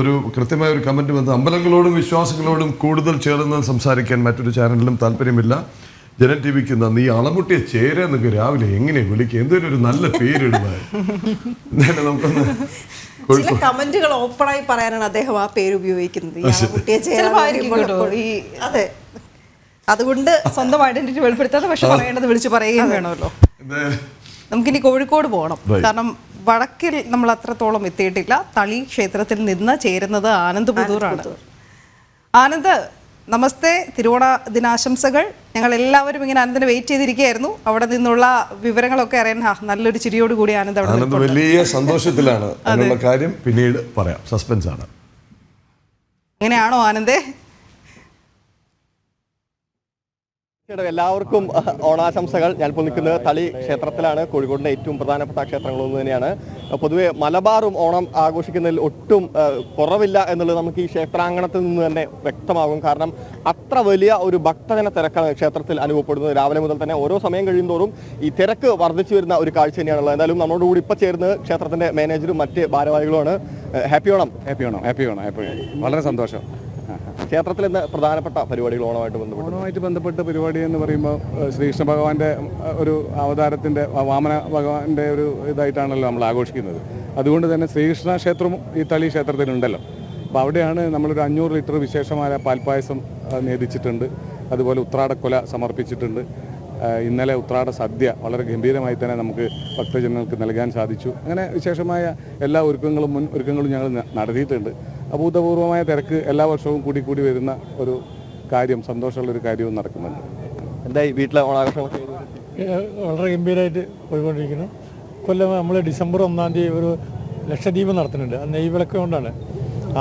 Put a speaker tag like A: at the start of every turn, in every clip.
A: ഒരു കൃത്യമായ ഒരു കമന്റ് വന്ന് അമ്പലങ്ങളോടും വിശ്വാസങ്ങളോടും കൂടുതൽ ചേർന്ന് സംസാരിക്കാൻ മറ്റൊരു ചാനലിലും താല്പര്യമില്ല. ജനൻ ടി വിക്ക് നന്ദി. ഈ അളമുട്ടിയ ചേര എന്നൊക്കെ രാവിലെ എങ്ങനെ വിളിക്കുക എന്തൊരു ഒരു നല്ല പേരിടുന്നത്. നമുക്കൊന്ന്
B: ചില കമന്റുകൾ ഓപ്പണായി പറയാനാണ് അദ്ദേഹം ആ പേര് ഉപയോഗിക്കുന്നത്. ഈ അതെ. അതുകൊണ്ട്
C: സ്വന്തം ഐഡന്റിറ്റി വെളിപ്പെടുത്താതെ പക്ഷെ പറയേണ്ടത് വിളിച്ച് പറയുകയും വേണമല്ലോ. നമുക്കിനി കോഴിക്കോട് പോകണം. കാരണം വടക്കിൽ നമ്മൾ അത്രത്തോളം എത്തിയിട്ടില്ല. തളി ക്ഷേത്രത്തിൽ നിന്ന് ചേരുന്നത് ആനന്ദ് പുതൂറാണ്. ആനന്ദ് നമസ്തേ തിരുവോണ ദിനാശംസകൾ. ഞങ്ങൾ എല്ലാവരും ഇങ്ങനെ ആനന്ദിനെ വെയിറ്റ് ചെയ്തിരിക്കുകയായിരുന്നു. അവിടെ നിന്നുള്ള വിവരങ്ങളൊക്കെ അറിയാൻ നല്ലൊരു ചിരിയോട് കൂടി ആനന്ദ് അവിടെ
A: ആനന്ദ് വലിയ സന്തോഷത്തിലാണ് അതിനുള്ള കാര്യം പിന്നീട് പറയാം. സസ്പെൻസ് ആണ്.
C: അങ്ങനെയാണോ ആനന്ദേ
D: ചേട്ടാ, എല്ലാവർക്കും ഓണാശംസകൾ. ഞാൻ ഇപ്പോൾ നിൽക്കുന്നത് തളി ക്ഷേത്രത്തിലാണ്. കോഴിക്കോടിന്റെ ഏറ്റവും പ്രധാനപ്പെട്ട ക്ഷേത്രങ്ങളൊന്നു തന്നെയാണ്. പൊതുവെ മലബാറും ഓണം ആഘോഷിക്കുന്നതിൽ ഒട്ടും കുറവില്ല എന്നുള്ളത് നമുക്ക് ഈ ക്ഷേത്രാങ്കണത്തിൽ നിന്ന് തന്നെ വ്യക്തമാകും. കാരണം അത്ര വലിയ ഒരു ഭക്തജന തിരക്കാണ് ക്ഷേത്രത്തിൽ അനുഭവപ്പെടുന്നത്. രാവിലെ മുതൽ തന്നെ ഓരോ സമയം കഴിയുന്തോറും ഈ തിരക്ക് വർദ്ധിച്ചു വരുന്ന ഒരു കാഴ്ച തന്നെയാണുള്ളത് എന്തായാലും നമ്മളോട് കൂടി ഇപ്പോൾ ചേർന്ന് ക്ഷേത്രത്തിന്റെ മാനേജറും മറ്റ് ഭാരവാഹികളുമാണ്. Happy Onam.
E: Happy Onam. Happy Onam. Happy വളരെ സന്തോഷം.
D: ക്ഷേത്രത്തിൽ ഇന്ന് പ്രധാനപ്പെട്ട പരിപാടികൾ ഓണമായിട്ട് ബന്ധപ്പെട്ട്
E: ഓണമായിട്ട് ബന്ധപ്പെട്ട പരിപാടി എന്ന് പറയുമ്പോൾ ശ്രീകൃഷ്ണ ഭഗവാന്റെ ഒരു അവതാരത്തിന്റെ വാമന ഭഗവാന്റെ ഒരു ഇതായിട്ടാണല്ലോ നമ്മൾ ആഘോഷിക്കുന്നത്. അതുകൊണ്ട് തന്നെ ശ്രീകൃഷ്ണ ക്ഷേത്രവും ഈ തളി ക്ഷേത്രത്തിലുണ്ടല്ലോ. അപ്പോൾ അവിടെയാണ് നമ്മളൊരു അഞ്ഞൂറ് ലിറ്റർ വിശേഷമായ പാൽപ്പായസം നേദിച്ചിട്ടുണ്ട്. അതുപോലെ ഉത്രാടക്കൊല സമർപ്പിച്ചിട്ടുണ്ട്. ഇന്നലെ ഉത്രാട സദ്യ വളരെ ഗംഭീരമായി തന്നെ നമുക്ക് ഭക്തജനങ്ങൾക്ക് നൽകാൻ സാധിച്ചു. അങ്ങനെ വിശേഷമായ എല്ലാ ഒരുക്കങ്ങളും മുൻ ഒരുക്കങ്ങളും ഞങ്ങൾ നടത്തിയിട്ടുണ്ട്. അഭൂതപൂർവമായ തിരക്ക് എല്ലാ വർഷവും കൂടി കൂടി വരുന്ന ഒരു കാര്യം സന്തോഷമുള്ള ഒരു കാര്യവും നടക്കുന്നുണ്ട്.
D: എന്തായി? വീട്ടിലെ ഓണാഘോഷങ്ങളൊക്കെ
F: വളരെ ഗംഭീരമായിട്ട് പോയിക്കൊണ്ടിരിക്കുന്നു. കൊല്ലം നമ്മൾ ഡിസംബർ ഒന്നാം തീയതി ഒരു ലക്ഷദ്വീപ് നടത്തുന്നുണ്ട്. അത് നെയ്വിളക്ക് കൊണ്ടാണ്.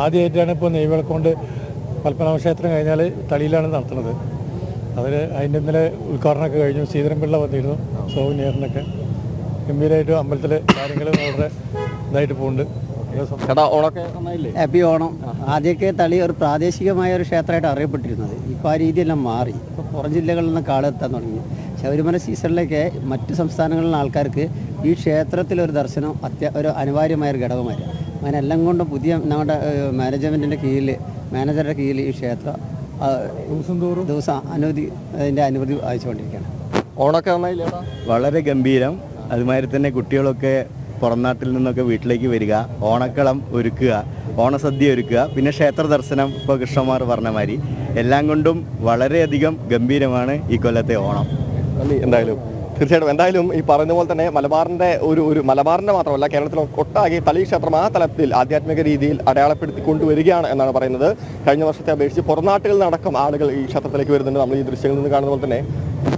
F: ആദ്യമായിട്ടാണ് ഇപ്പോൾ നെയ്വിളക്ക് കൊണ്ട് പത്മനാഭ ക്ഷേത്രം കഴിഞ്ഞാൽ തളിയിലാണ് നടത്തുന്നത്. അതിൽ അതിന്റെ ഇന്നലെ ഉദ്ഘാടനമൊക്കെ കഴിഞ്ഞു. ശ്രീധരൻപിള്ള വന്നിരുന്നു സൗവിനേറിനൊക്കെ ഗംഭീരമായിട്ട് അമ്പലത്തിലെ കാര്യങ്ങൾ വളരെ ഇതായിട്ട് പോകുന്നുണ്ട്.
D: ചേട്ടാ ഓണൊക്കെ നന്നായില്ലേ?
G: ഹാപ്പി ഓണം. ആദ്യമൊക്കെ തളി ഒരു പ്രാദേശികമായ ഒരു ക്ഷേത്രമായിട്ട് അറിയപ്പെട്ടിരുന്നത്. ഇപ്പോൾ ആ രീതിയെല്ലാം മാറി. ഇപ്പോൾ പുറം ജില്ലകളിൽ നിന്ന് കാളെത്താൻ തുടങ്ങി. ശബരിമല സീസണിലൊക്കെ മറ്റ് സംസ്ഥാനങ്ങളിലെ ആൾക്കാർക്ക് ഈ ക്ഷേത്രത്തിൽ ഒരു ദർശനം അത്യ ഒരു അനിവാര്യമായ ഒരു ഘടകമായിരുന്നു. അങ്ങനെ എല്ലാം കൊണ്ടും പുതിയ നമ്മുടെ മാനേജ്മെന്റിന്റെ കീഴിൽ മാനേജറുടെ കീഴിൽ ഈ ക്ഷേത്രം
F: ദിവസം തോറും
G: ദിവസം അനുമതി അതിന്റെ അനുമതി വായിച്ചുകൊണ്ടിരിക്കുകയാണ്
D: ഓണൊക്കെ
H: വളരെ ഗംഭീരം. അതുമാതിരി തന്നെ കുട്ടികളൊക്കെ പുറംനാട്ടിൽ നിന്നൊക്കെ വീട്ടിലേക്ക് വരിക ഓണക്കളം ഒരുക്കുക ഓണസദ്യ ഒരുക്കുക പിന്നെ ക്ഷേത്ര ദർശനം ഇപ്പോൾ കൃഷ്ണന്മാർ പറഞ്ഞ മാതിരി. എല്ലാം കൊണ്ടും വളരെയധികം ഗംഭീരമാണ് ഈ കൊല്ലത്തെ ഓണം.
D: എന്തായാലും തീർച്ചയായിട്ടും എന്തായാലും ഈ പറയുന്ന പോലെ തന്നെ മലബാറിന്റെ ഒരു ഒരു മലബാറിന്റെ മാത്രമല്ല കേരളത്തിലെ ഒട്ടാകെ തളി ക്ഷേത്രം ആ തലത്തിൽ ആധ്യാത്മിക രീതിയിൽ അടയാളപ്പെടുത്തി കൊണ്ടുവരികയാണ് എന്നാണ് പറയുന്നത്. കഴിഞ്ഞ വർഷത്തെ അപേക്ഷിച്ച് പുറംനാട്ടുകളിൽ നടക്കും ആളുകൾ ഈ ക്ഷേത്രത്തിലേക്ക് വരുന്നുണ്ട്. നമ്മൾ ഈ ദൃശ്യങ്ങളിൽ നിന്ന് കാണുന്ന പോലെ തന്നെ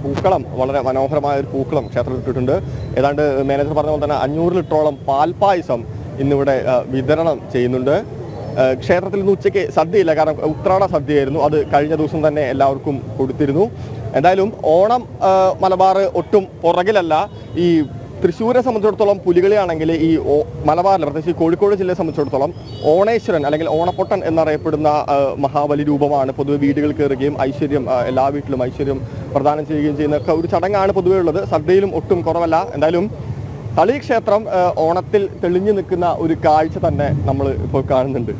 D: പൂക്കളം വളരെ മനോഹരമായ ഒരു പൂക്കളം ക്ഷേത്രത്തിൽ ഇട്ടിട്ടുണ്ട്. ഏതാണ്ട് മാനേജർ പറഞ്ഞ പോലെ തന്നെ അഞ്ഞൂറ് ലിറ്ററോളം പാൽപ്പായസം ഇന്നിവിടെ വിതരണം ചെയ്യുന്നുണ്ട്. ക്ഷേത്രത്തിൽ നിന്ന് ഉച്ചയ്ക്ക് സദ്യയില്ല കാരണം ഉത്രാട സദ്യയായിരുന്നു. അത് കഴിഞ്ഞ ദിവസം തന്നെ എല്ലാവർക്കും കൊടുത്തിരുന്നു. എന്തായാലും ഓണം മലബാർ ഒട്ടും പുറകിലല്ല. ഈ തൃശ്ശൂരെ സംബന്ധിച്ചിടത്തോളം പുലികളിയാണെങ്കിൽ ഈ മലബാറിൽ പ്രത്യേകിച്ച് കോഴിക്കോട് ജില്ലയെ സംബന്ധിച്ചിടത്തോളം ഓണേശ്വരൻ അല്ലെങ്കിൽ ഓണപ്പൊട്ടൻ എന്നറിയപ്പെടുന്ന മഹാബലി രൂപമാണ് പൊതുവെ വീടുകൾ കയറുകയും ഐശ്വര്യം എല്ലാ വീട്ടിലും ഐശ്വര്യം പ്രദാനം ചെയ്യുകയും ചെയ്യുന്ന ഒരു ചടങ്ങാണ് പൊതുവെ ഉള്ളത്. സദ്യയിലും ഒട്ടും കുറവല്ല. എന്തായാലും തളി ക്ഷേത്രം ഓണത്തിൽ തെളിഞ്ഞു നിൽക്കുന്ന ഒരു കാഴ്ച തന്നെ നമ്മൾ ഇപ്പോൾ കാണുന്നുണ്ട്.